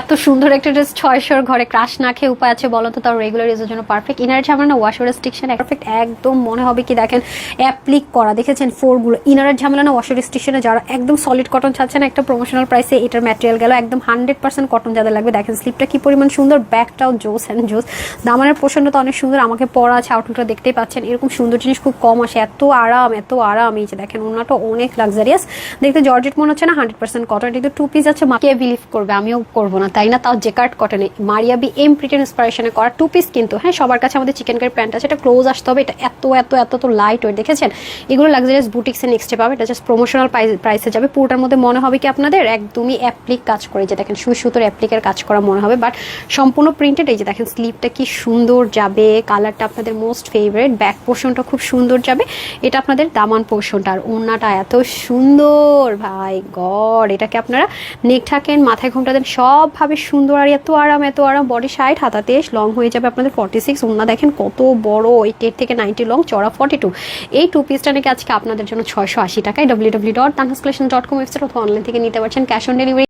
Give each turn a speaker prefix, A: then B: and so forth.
A: এত সুন্দর একটা ড্রেস ছয়শোর ঘরে ক্রাশ না খেয়ে উপায় আছে বলো তো তার রেগুলার ইউজের জন্য পারফেক্ট ইনার ঝামেলা না ওয়াশ রেস্ট্রিকশন পারফেক্ট একদম মনে হবে কি দেখেন অ্যাপ্লিক করা। দেখেছেন ফোরগুলো ইনারের ঝামেলা না ওয়াশ রেস্ট্রিকশনে যারা একদম সলিড কটন চাচ্ছে না, একটা প্রমোশনাল প্রাইসে এটার ম্যাটেরিয়াল গেল। একদম হান্ড্রেড পার্সেন্ট কটন যাদের লাগবে। দেখেন স্লিপটা কি পরিমাণ সুন্দর। ব্যাকটাও জোস অ্যান্ড জোস। দামানের পোর্শনটা তো অনেক সুন্দর। আমাকে পরা আছে আউটলুকটা দেখতেই পাচ্ছেন। এরকম সুন্দর জিনিস খুব কম আসে। এত আরাম এত আরাম। এই যে দেখেন ওনাটা অনেক লাক্সারিয়াস দেখতে জর্জেট মনে হচ্ছে না হান্ড্রেড পার্সেন্ট কটন এটা টু পিস আছে, মাকে বিলিভ করবে। আমিও করব না, তাই না? তাও জেকার্ড কটনে মারিয়া বি এম প্রিটেন ইন্সপিরেশনে করা টু পিস কিন্তু হ্যাঁ সবার কাছে আমাদের চিকেন কারি প্যান্ট আছে, এটা ক্লোজ আসতে হবে, এটা এত এত এত তো লাইট ওয়েট দেখেছেন? এগুলো লাক্সারিয়াস বুটিক্সে নেক্সটে পাবে, এটা জাস্ট প্রমোশনাল প্রাইসে যাবে। পুরোটার মধ্যে মনে হবে কি আপনাদের? একদমই অ্যাপ্লিক কাজ করে যে দেখেন, সুই সুতোর অ্যাপ্লিকের কাজ করা মনে হবে বাট সম্পূর্ণ প্রিন্টেড এই যে দেখেন স্লিপটা কি সুন্দর যাবে কালারটা আপনাদের মোস্ট ফেভারিট ব্যাক পোর্শনটা খুব সুন্দর যাবে, এটা আপনাদের দামান পোর্শনটা আর ওড়নাটা এত সুন্দর, ভাই গড, এটাকে আপনারা নেক থাকেন মাথায় ঘুমটা দেন সবভাবে সুন্দর আর এত আরাম এত আরাম। বডি সাইড হাতা তেস লং হয়ে যাবে আপনাদের ফর্টি সিক্স ওনা দেখেন কত বড়, ওই টেট থেকে নাইনটি লং চড়া ফর্টি টু এই টু পিসটা নাকি আজকে আপনাদের জন্য ছয়শো আশি টাকায়। W W dot Tanhas dot com website অথবা অনলাইন থেকে নিতে পারছেন। Cash on delivery